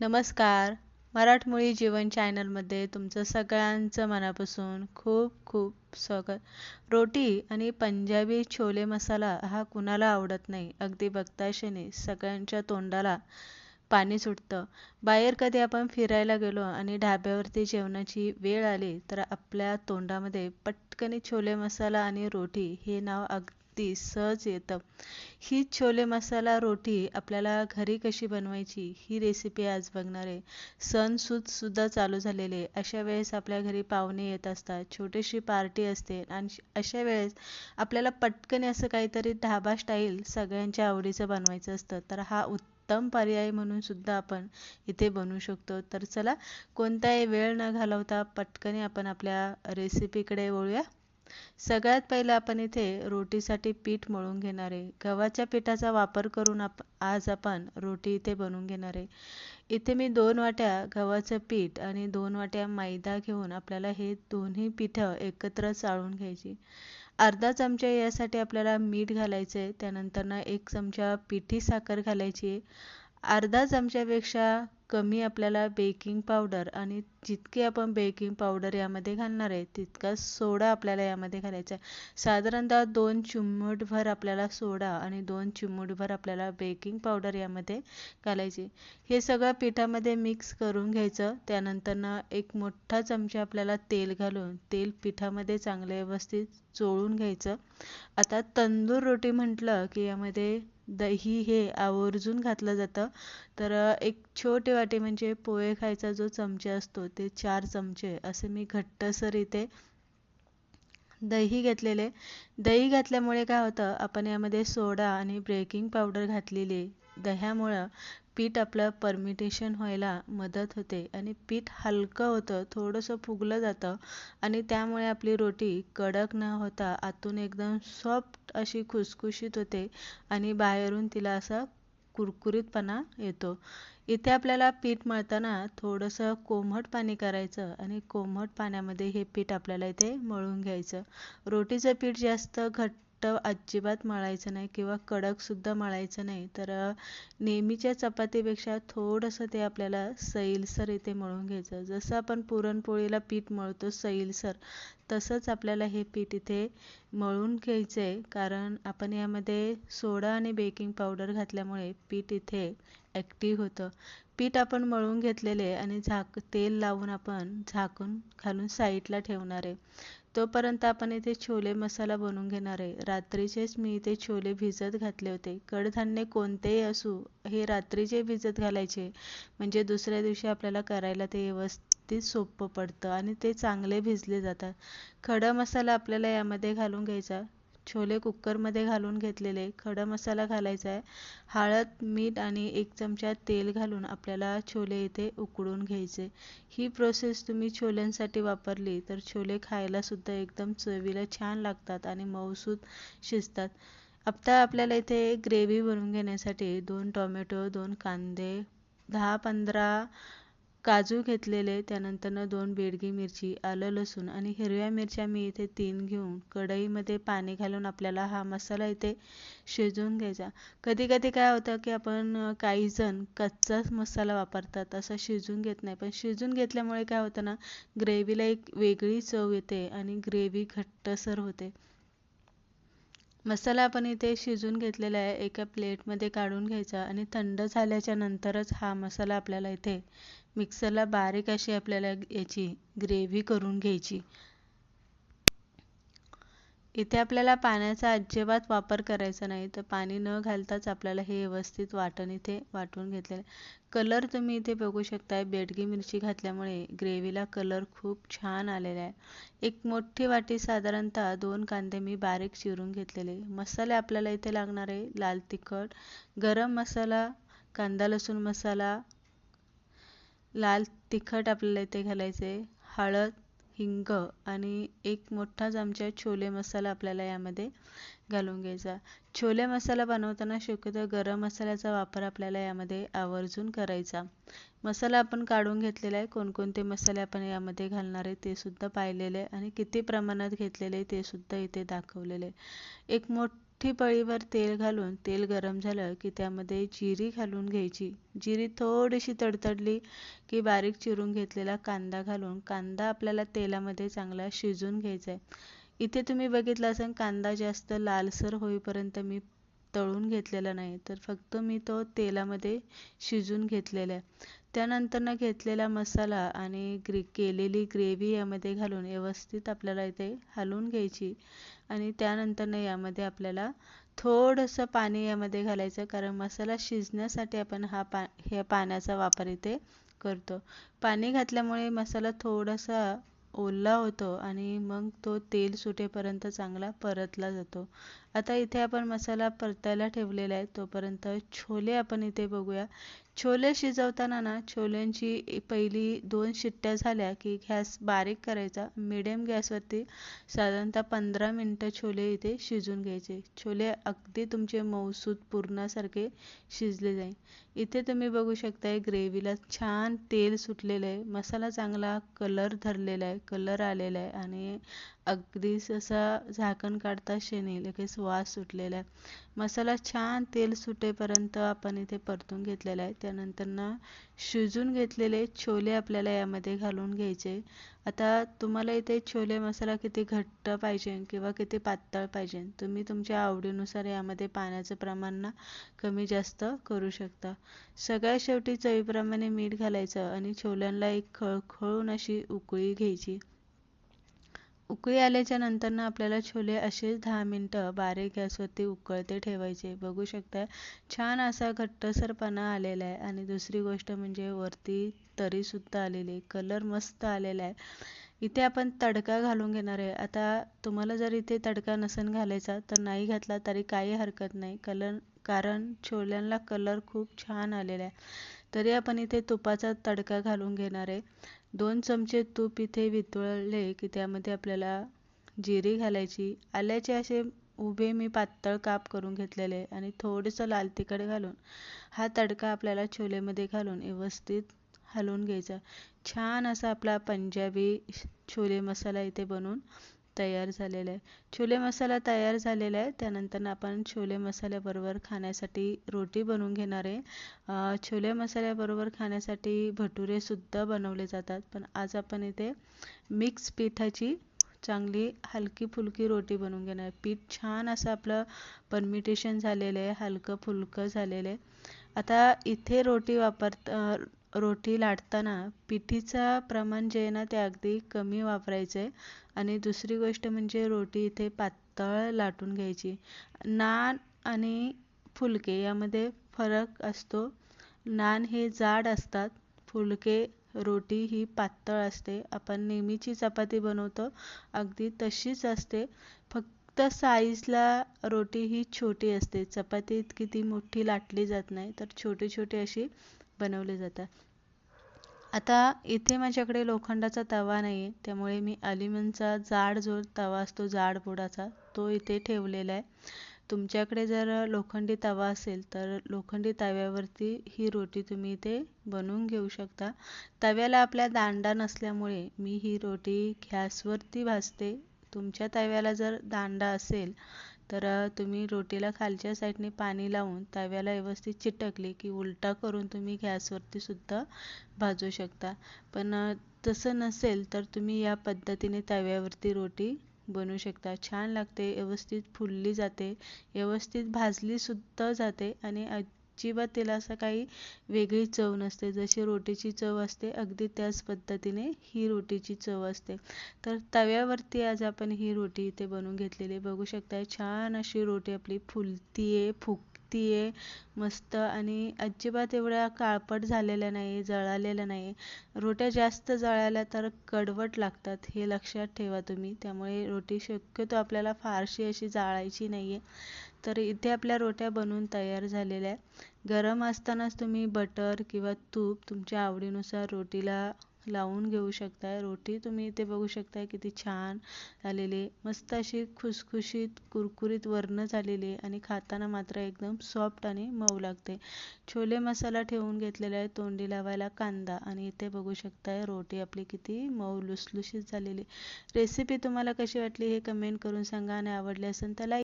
नमस्कार. मराठमोळी जीवन चॅनलमध्ये तुमचं सगळ्यांचं मनापासून खूप खूप स्वागत. रोटी आणि पंजाबी छोले मसाला हा कुणाला आवडत नाही? अगदी बघताशेने सगळ्यांच्या तोंडाला पाणी सुटतं. बाहेर कधी आपण फिरायला गेलो आणि ढाब्यावरती जेवणाची वेळ आली तर आपल्या तोंडामध्ये पटकनी छोले मसाला आणि रोटी हे नाव अग अगदी सहज येतं. ही छोले मसाला रोटी आपल्याला घरी कशी बनवायची ही रेसिपी आज बघणार आहे. सणसूदसुद्धा चालू झालेले अशा वेळेस आपल्या घरी पाहुणे येत असतात. छोटीशी पार्टी असते आणि अशा वेळेस आपल्याला पटकन असं काहीतरी ढाबा स्टाईल सगळ्यांच्या आवडीचं बनवायचं असतं. तर हा उत्तम पर्याय म्हणून सुद्धा आपण इथे बनवू शकतो. तर चला कोणताही वेळ न घालवता पटकन आपण आपल्या रेसिपीकडे वळूया. सगळ्यात पहिलं आपण इथे रोटीसाठी पीठ मळून घेणार आहे. गव्हाच्या पिठाचा वापर करून आप आज आपण रोटी इथे बनवून घेणार आहे. इथे मी दोन वाट्या गव्हाचं पीठ आणि दोन वाट्या मैदा घेऊन आपल्याला हे दोन्ही पिठं एकत्र चाळून घ्यायची. अर्धा चमचा यासाठी आपल्याला मीठ घालायचं आहे त्यानंतरनं एक चमचा पिठी साखर घालायची आहे. अर्धा चमच्यापेक्षा कमी आपल्याला बेकिंग पावडर आणि जितके आपण बेकिंग पावडर यामध्ये घालणार आहे तितका सोडा आपल्याला यामध्ये घालायचा आहे. साधारणतः दोन चिमूटभर आपल्याला सोडा आणि दोन चिमूटभर आपल्याला बेकिंग पावडर यामध्ये घालायची हे सगळं पिठामध्ये मिक्स करून घ्यायचं त्यानंतरनं एक मोठा चमचा आपल्याला तेल घालून तेल पिठामध्ये चांगले व्यवस्थित चोळून घ्यायचं. आता तंदूर रोटी म्हटलं की यामध्ये दही हे आवर्जून घातलं जातं. तर एक छोटे वाटी म्हणजे पोहे खायचा जो चमचा असतो ते चार चमचे असे मी घट्टसर इथे दही घेतलेले. दही घातल्यामुळे काय होतं आपण यामध्ये सोडा आणि बेकिंग पावडर घातलेली दह्यामुळं पीठ आपलं परमिटेशन व्हायला मदत होते आणि पीठ हलकं होतं थोडंसं फुगलं जातं आणि त्यामुळे आपली रोटी कडक न होता आतून एकदम सॉफ्ट अशी खुसखुशीत होते आणि बाहेरून तिला असा कुरकुरीतपणा येतो. इथे आपल्याला पीठ मळताना थोडंसं कोमट पाणी करायचं आणि कोमट पाण्यामध्ये हे पीठ आपल्याला इथे मळून घ्यायचं. रोटीचं पीठ जास्त घट्ट अजिबात मळायचं नाही किंवा कडकसुद्धा मळायचं नाही. तर नेहमीच्या चपातीपेक्षा थोडंसं ते आपल्याला सैलसर इथे मळून घ्यायचं. जसं आपण पुरणपोळीला पीठ मळतो सैलसर तसंच आपल्याला हे पीठ इथे मळून घ्यायचं आहे कारण आपण यामध्ये सोडा आणि बेकिंग पावडर घातल्यामुळे पीठ इथे ॲक्टिव्ह होतं. पीठ आपण मळून घेतलेले आणि झाक तेल लावून आपण झाकून घालून साईडला ठेवणार. आहे तोपर्यंत आपण इथे छोले मसाला बनवून घेणार आहे. रात्रीचेच मी इथे छोले भिजत घातले होते. कडधान्य कोणतेही असू हे रात्रीचे भिजत घालायचे. म्हणजे दुसऱ्या दिवशी आपल्याला करायला ते व्यवस्थित सोपं पडतं आणि ते चांगले भिजले जातात. खडा मसाला आपल्याला यामध्ये घालून घ्यायचा. छोले कुकरमध्ये घालून घेतलेले खडा मसाला घालायचा आहे. हळद मीठ आणि एक चमचा तेल घालून आपल्याला छोले इथे उकडून घ्यायचे. ही प्रोसेस तुम्ही छोल्यांसाठी वापरली तर छोले खायलासुद्धा एकदम चवीला छान लागतात आणि मऊसूद शिजतात. आता आपल्याला इथे ग्रेव्ही बनवून घेण्यासाठी दोन टोमॅटो दोन कांदे दहा पंधरा काजू घेतलेले त्यानंतरनं दोन बेडगी मिरची आलं लसूण आणि हिरव्या मिरच्या मी इथे तीन घेऊन कढईमध्ये पाणी घालून आपल्याला हा मसाला इथे शिजवून घ्यायचा. कधी कधी काय होतं की आपण काही जण कच्चाच मसाला वापरतात असा शिजून घेत नाही. पण शिजून घेतल्यामुळे काय होतं ना ग्रेव्हीला एक वेगळी चव येते आणि ग्रेव्ही घट्टसर होते. मसाला आपण इथे शिजून घेतलेला आहे. एका प्लेटमध्ये काढून घ्यायचा आणि थंड झाल्याच्या नंतरच हा मसाला आपल्याला इथे मिक्सरला बारीक अशी आपल्याला याची ग्रेव्ही करून घ्यायची. इथे आपल्याला पाण्याचा अजिबात वापर करायचा नाही. तर पाणी न घालताच आपल्याला हे व्यवस्थित वाटण इथे वाटून घेतलेलं कलर तुम्ही इथे बघू शकताय. बेडगी मिरची घातल्यामुळे ग्रेव्हीला कलर खूप छान आलेला आहे. एक मोठी वाटी साधारणतः दोन कांदे मी बारीक चिरून घेतलेले मसाले आपल्याला इथे लागणार आहे. लाल तिखट गरम मसाला कांदा लसूण मसाला लाल तिखट आपल्याला इथे घालायचे हळद हिंग आणि एक मोठा चमचा छोले मसाला आपल्याला यामध्ये घालून घ्यायचा. छोले मसाला बनवताना शक्यतो गरम मसाल्याचा वापर आपल्याला यामध्ये आवर्जून करायचा. मसाला आपण काढून घेतलेला आहे. कोणकोणते मसाले आपण यामध्ये घालणार आहे ते सुद्धा पाहिलेले आणि किती प्रमाणात घेतलेले ते सुद्धा इथे दाखवलेले एक मोठ मोठी पळीवर तेल घालून तेल गरम झालं की त्यामध्ये जिरी घालून घ्यायची. जिरी थोडीशी तडतडली की बारीक चिरून घेतलेला कांदा घालून कांदा आपल्याला तेलामध्ये चांगला शिजून घ्यायचा आहे इथे तुम्ही बघितलं असेल कांदा जास्त लालसर होईपर्यंत मी तळून घेतलेला नाही. तर फक्त मी तो तेलामध्ये शिजून घेतलेला आहे. त्यानंतरनं घेतलेला मसाला आणि ग्रे केलेली ग्रेव्ही यामध्ये घालून व्यवस्थित आपल्याला इथे हलवून घ्यायची आणि त्यानंतरनं यामध्ये आपल्याला थोडंसं पाणी यामध्ये घालायचं कारण मसाला शिजण्यासाठी आपण हा पा ह्या पाण्याचा वापर इथे करतो. पाणी घातल्यामुळे मसाला थोडासा ओला होतो आणि मग तो तेल सुटेपर्यंत चांगला परतला जातो. आता इथे आपण मसाला परतायला ठेवलेला आहे तोपर्यंत छोले आपण इथे बघूया. छोले शिजवताना ना छोल्यांची पहिली दोन शिट्ट्या झाल्या की गॅस बारीक करायचा. मिडियम गॅसवरती साधारणतः पंधरा मिनटं छोले इथे शिजून घ्यायचे. छोले अगदी तुमचे मऊसूत पूर्णासारखे शिजले जाईल. इथे तुम्ही बघू शकताय ग्रेव्हीला छान तेल सुटलेलं आहे. मसाला चांगला कलर धरलेला आहे कलर आलेला आहे आणि अगदीच असा झाकण काढता शेणी लगेच वास सुटलेला आहे. मसाला छान तेल सुटेपर्यंत आपण इथे परतून घेतलेला आहे. त्यानंतर ना शिजून घेतलेले छोले आपल्याला यामध्ये घालून घ्यायचे. आता तुम्हाला इथे छोले मसाला किती घट्ट पाहिजे किंवा किती पातळ पाहिजे तुम्ही तुमच्या आवडीनुसार यामध्ये पाण्याचं प्रमाण ना कमी जास्त करू शकता. सगळ्या शेवटी चवीप्रमाणे मीठ घालायचं आणि छोल्यांना एक खळखळून अशी उकळी घ्यायची. उकळी आल्याच्यानंतर आपल्याला छोले असेच दहा मिनटं बारीक गॅसवरती उकळते ठेवायचे. बघू शकता छान असा घट्टसरपणा आलेला आहे. आणि दुसरी गोष्ट म्हणजे वरती तरीसुद्धा आलेली आहे. कलर मस्त आलेला आहे. इथे आपण तडका घालून घेणार आहे. आता तुम्हाला जर इथे तडका नसेल घालायचा तर नाही घातला तरी काही हरकत नाही. कलर कारण छोल्यांना कलर खूप छान आलेला आहे. तरी आपण इथे तुपाचा तडका घालून घेणार आहे. दोन चमचे तूप इथे वितळले की त्यामध्ये आपल्याला जिरी घालायची. आल्याचे असे उभे मी पातळ काप करून घेतलेले आणि थोडंसं लाल तिखट घालून हा तडका आपल्याला छोलेमध्ये घालून व्यवस्थित हलवून घ्यायचा. छान असा आपला पंजाबी छोले मसाला इथे बनवून तयार झालेलं आहे. छोले मसाला तयार झालेला आहे. त्यानंतर आपण छोले मसाल्याबरोबर खाण्यासाठी रोटी बनवून घेणार आहे. छोले मसाल्याबरोबर खाण्यासाठी भटुरेसुद्धा बनवले जातात. पण आज आपण इथे मिक्स पिठाची चांगली हलकी फुलकी रोटी बनवून घेणार पीठ छान असं आपलं परमिटेशन झालेलं आहे. हलकं फुलकं झालेलं आहे. आता इथे रोटी वापरता रोटी लाटताना पिठीचं प्रमाण जे आहे ना ते अगदी कमी वापरायचं. आहे आणि दुसरी गोष्ट म्हणजे रोटी इथे पातळ लाटून घ्यायची. नान आणि फुलके यामध्ये फरक असतो. नान हे जाड असतात फुलके रोटी ही पातळ असते. आपण नेहमीची चपाती बनवतो अगदी तशीच असते. फक्त साईजला रोटी ही छोटी असते. चपाती इतकी ती मोठी लाटली जात नाही तर छोटी छोटी अशी बनवले जातात. आता इथे माझ्याकडे लोखंडाचा तवा नाही आहे त्यामुळे मी अल्युमिनचा जाड जो तवा असतो जाड बुडाचा तो इथे ठेवलेला आहे. तुमच्याकडे जर लोखंडी तवा असेल तर लोखंडी तव्यावरती ही रोटी तुम्ही इथे बनवून घेऊ शकता. तव्याला आपल्या दांडा नसल्यामुळे मी ही रोटी गॅसवरती भाजते. तुमच्या तव्याला जर दांडा असेल तर तुम्ही रोटीला खालच्या साईडने पाणी लावून तव्याला व्यवस्थित चिटकली की उलटा करून तुम्ही गॅसवरती सुद्धा भाजू शकता. पण तसं नसेल तर तुम्ही या पद्धतीने तव्यावरती रोटी बनवू शकता. छान लागते व्यवस्थित फुलली जाते व्यवस्थित भाजलीसुद्धा जाते आणि अजिबात तिला असं काही वेगळी चव नसते. जशी रोटीची चव असते अगदी त्याच पद्धतीने ही रोटीची चव असते. तर तव्यावरती आज आपण ही रोटी इथे बनवून घेतलेली बघू शकताय छान अशी रोटी आपली फुलतीये ती आहे. मस्त आणि अजिबात एवढ्या काळपट झालेल्या नाही जळालेल्या नाही रोट्या जास्त जळाल्या तर कडवट लागतात हे लक्षात ठेवा तुम्ही. त्यामुळे रोटी शक्यतो आपल्याला फारशी अशी जाळायची नाही आहे तर इथे आपल्या रोट्या बनवून तयार झालेल्या आहे गरम असतानाच तुम्ही बटर किंवा तूप तुमच्या आवडीनुसार रोटीला लावून घेऊ शकताय. रोटी तुम्ही इथे बघू शकताय किती छान झालेली मस्त अशी खुसखुशीत कुरकुरीत वर्ण झालेली आणि खाताना मात्र एकदम सॉफ्ट आणि मऊ लागते. छोले मसाला ठेवून घेतलेला आहे तोंडी लावायला कांदा आणि इथे बघू शकताय रोटी आपली किती मऊ लुसलुशीत झालेली रेसिपी तुम्हाला कशी वाटली हे कमेंट करून सांगा आणि आवडली असेल तर लाईक